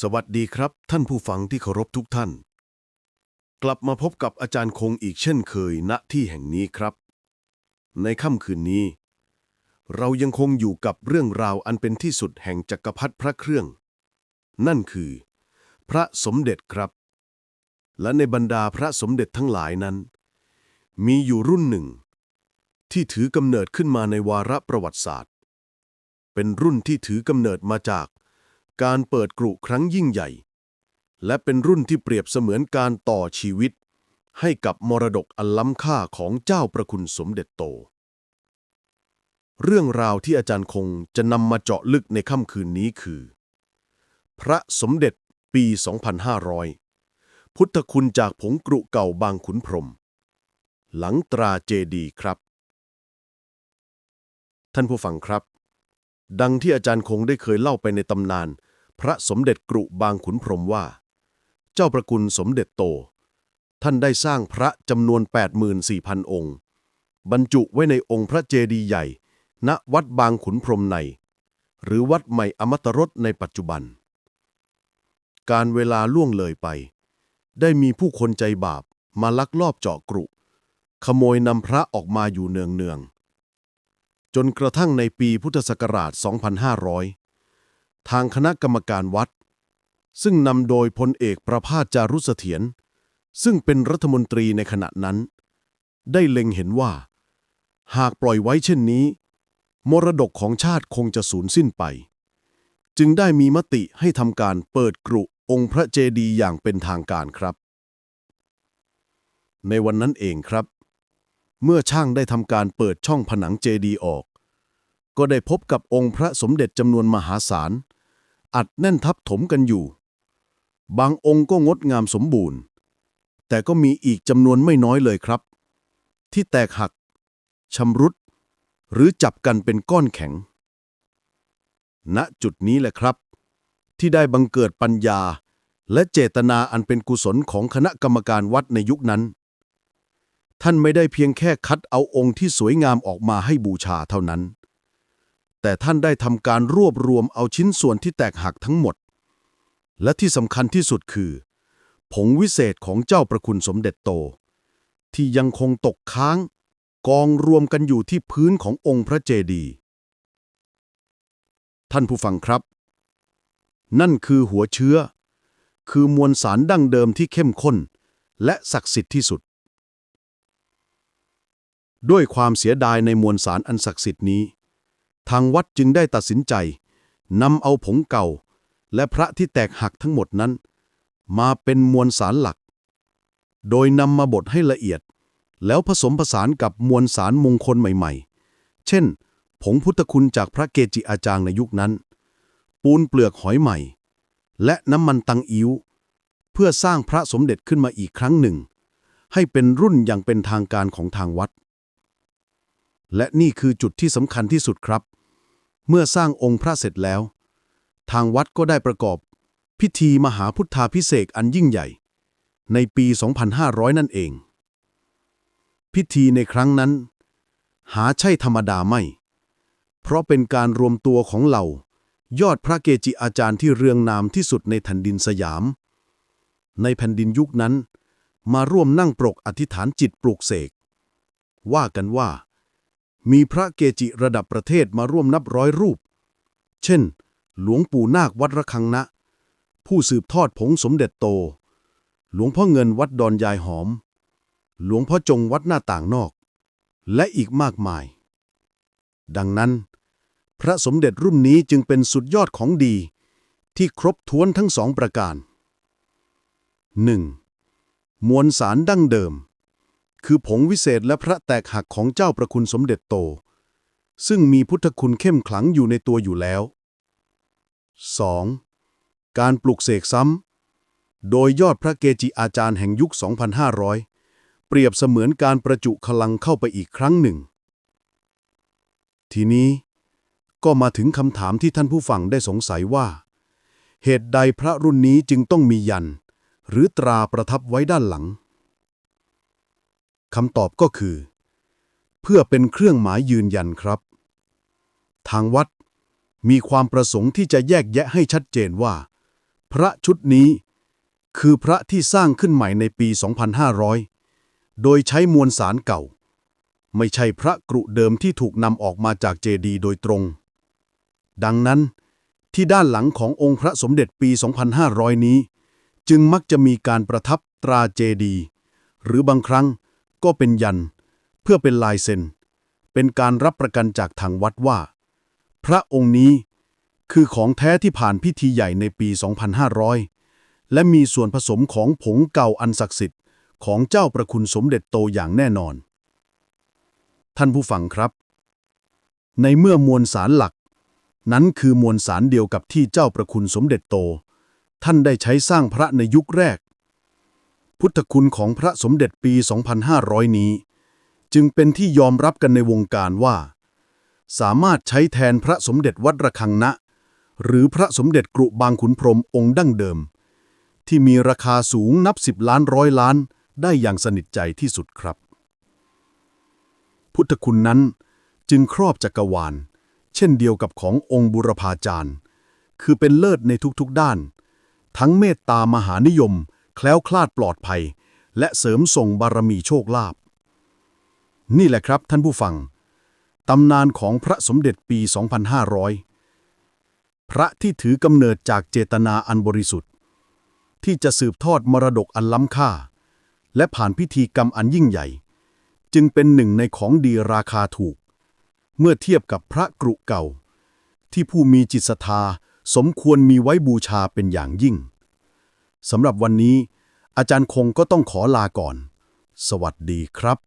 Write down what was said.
สวัสดีครับ ท่านผู้ฟังที่เคารพทุกท่าน กลับมาพบกับอาจารย์คงอีกเช่นเคยณที่แห่งนี้ครับ ในค่ำคืนนี้ เรายังคงอยู่กับเรื่องราวอันเป็นที่สุดแห่งจักรพรรดิพระเครื่อง นั่นคือ พระสมเด็จครับ และในบรรดาพระสมเด็จทั้งหลายนั้น มีอยู่รุ่นหนึ่ง ที่ถือกำเนิดขึ้นมาในวาระประวัติศาสตร์ เป็นรุ่นที่ถือกำเนิดมาจาก การเปิดกรุครั้งยิ่งใหญ่ และเป็นรุ่นที่เปรียบเสมือนการต่อชีวิต ให้กับมรดกอันล้ำค่าของเจ้าประคุณสมเด็จโต เรื่องราวที่อาจารย์คงจะนำมาเจาะลึกในค่ำคืนนี้คือ พระสมเด็จปี 2500 พุทธคุณจากผงกรุเก่าบางขุนพรม หลังตราเจดีครับ ท่านผู้ฟังครับดังที่อาจารย์คงได้เคยเล่าไปในตำนาน พระสมเด็จกรุบางขุนพรมว่า เจ้าประคุณสมเด็จโต ท่านได้สร้างพระจำนวน 84,000 องค์ บรรจุไว้ในองค์พระเจดีย์ใหญ่ ณวัดบางขุนพรมใน หรือวัดใหม่อมตรสในปัจจุบัน การเวลาล่วงเลยไป ได้มีผู้คนใจบาปมาลักลอบเจาะกรุ ขโมยนำพระออกมาอยู่เนืองๆจนกระทั่งในปีพุทธศักราช 2500 ทางคณะกรรมการวัด ซึ่งนำโดยพลเอกประภาสจารุเสถียรซึ่งเป็นรัฐมนตรีในขณะนั้น ได้เล็งเห็นว่า หากปล่อยไว้เช่นนี้ มรดกของชาติคงจะสูญสิ้นไป จึงได้มีมติให้ทำการเปิดกรุองค์พระเจดีย์อย่างเป็นทางการครับ ในวันนั้นเองครับ เมื่อช่างได้ทำการเปิดช่องผนังเจดีย์ออก ก็ได้พบกับองค์พระสมเด็จจำนวนมหาศาล อัดแน่นทับถมกันอยู่ บางองค์ก็งดงามสมบูรณ์ แต่ก็มีอีกจำนวนไม่น้อยเลยครับ ที่แตกหักชำรุด หรือจับกันเป็นก้อนแข็ง ณจุดนี้แหละครับ ที่ได้บังเกิดปัญญาและเจตนาอันเป็นกุศลของคณะกรรมการวัดในยุคนั้น ท่านไม่ได้เพียงแค่คัดเอาองค์ที่สวยงามออกมาให้บูชาเท่านั้น แต่ท่านได้ทำการรวบรวมเอาชิ้นส่วนที่แตกหักทั้งหมด และที่สำคัญที่สุดคือ ผงวิเศษของเจ้าประคุณสมเด็จโต ที่ยังคงตกค้าง กองรวมกันอยู่ที่พื้นขององค์พระเจดีย์ท่านผู้ฟังครับ นั่นคือหัวเชื้อ คือมวลสารดั้งเดิมที่เข้มข้น และศักดิ์สิทธิ์ที่สุด ด้วยความเสียดายในมวลสารอันศักดิ์สิทธิ์นี้ ทางวัดจึงได้ตัดสินใจนำเอาผงเก่า และพระที่แตกหักทั้งหมดนั้น มาเป็นมวลสารหลัก โดยนำมาบดให้ละเอียด แล้วผสมผสานกับมวลสารมงคลใหม่ๆ เช่น ผงพุทธคุณจากพระเกจิอาจารย์ในยุคนั้น ปูนเปลือกหอยใหม่ และน้ำมันตังอิ้ว เพื่อสร้างพระสมเด็จขึ้นมาอีกครั้งหนึ่ง ให้เป็นรุ่นอย่างเป็นทางการของทางวัด และนี่คือจุดที่สำคัญที่สุดครับ เมื่อสร้างองค์พระเสร็จแล้ว ทางวัดก็ได้ประกอบ พิธีมหาพุทธาพิเศษอันยิ่งใหญ่ ในปี 2500 นั่นเอง พิธีในครั้งนั้น หาใช่ธรรมดาไม่ เพราะเป็นการรวมตัวของเหล่ายอดพระเกจิอาจารย์ที่เรืองนามที่สุดในแผ่นดินสยาม ในแผ่นดินยุคนั้น มาร่วมนั่งปรกอธิษฐานจิตปลูกเสกว่ากันว่า มีพระเกจิระดับประเทศมาร่วมนับร้อยรูป เช่น หลวงปู่นาควัดระฆังนะ ผู้สืบทอดผงสมเด็จโต หลวงพ่อเงินวัดดอนยายหอม หลวงพ่อจงวัดหน้าต่างนอก และอีกมากมาย ดังนั้น พระสมเด็จรุ่นนี้จึงเป็นสุดยอดของดี ที่ครบถ้วนทั้งสองประการ 1. มวลสารดั้งเดิม คือผงวิเศษและพระแตกหักของเจ้าประคุณสมเด็จโต ซึ่งมีพุทธคุณเข้มขลังอยู่ในตัวอยู่แล้ว 2. การปลุกเสกซ้ำ โดยยอดพระเกจิอาจารย์แห่งยุค 2,500 เปรียบเสมือนการประจุพลังเข้าไปอีกครั้งหนึ่ง ทีนี้ก็มาถึงคำถามที่ท่านผู้ฟังได้สงสัยว่า เหตุใดพระรุ่นนี้จึงต้องมียัน หรือตราประทับไว้ด้านหลัง คำตอบก็คือ เพื่อเป็นเครื่องหมายยืนยันครับ ทางวัดมีความประสงค์ที่จะแยกแยะให้ชัดเจนว่า พระชุดนี้ คือพระที่สร้างขึ้นใหม่ในปี 2500 โดยใช้มวลสารเก่า ไม่ใช่พระกรุเดิมที่ถูกนำออกมาจากเจดีย์โดยตรง ดังนั้น ที่ด้านหลังขององค์พระสมเด็จปี 2500 นี้ จึงมักจะมีการประทับตราเจดีย์หรือบางครั้ง ก็เป็นยัน เพื่อเป็นลายเซ็น เป็นการรับประกันจากทางวัดว่า พระองค์นี้คือของแท้ที่ผ่านพิธีใหญ่ในปี 2500 และมีส่วนผสมของผงเก่าอันศักดิ์สิทธิ์ของเจ้าประคุณสมเด็จโตอย่างแน่นอน ท่านผู้ฟังครับ ในเมื่อมวลสารหลัก นั้นคือมวลสารเดียวกับที่เจ้าประคุณสมเด็จโต ท่านได้ใช้สร้างพระในยุคแรก พุทธคุณของพระสมเด็จปี 2500 นี้ จึงเป็นที่ยอมรับกันในวงการว่า สามารถใช้แทนพระสมเด็จวัดระฆังนะ หรือพระสมเด็จกรุบางขุนพรหมองค์ดั้งเดิม ที่มีราคาสูงนับสิบล้านร้อยล้านได้อย่างสนิทใจที่สุดครับ พุทธคุณนั้นจึงครอบจักรวาล เช่นเดียวกับขององค์บุรพาจารย์ คือเป็นเลิศในทุกๆด้าน ทั้งเมตตามหานิยม แคล้วคลาดปลอดภัย และเสริมส่งบารมีโชคลาภนี่แหละครับท่านผู้ฟัง ตำนานของพระสมเด็จปี 2500 พระที่ถือกำเนิดจากเจตนาอันบริสุทธิ์ ที่จะสืบทอดมรดกอันล้ำค่า และผ่านพิธีกรรมอันยิ่งใหญ่ จึงเป็นหนึ่งในของดีราคาถูก เมื่อเทียบกับพระกรุเก่า ที่ผู้มีจิตศรัทธาสมควรมีไว้บูชาเป็นอย่างยิ่ง สำหรับวันนี้ อาจารย์คงก็ต้องขอลาก่อน สวัสดีครับ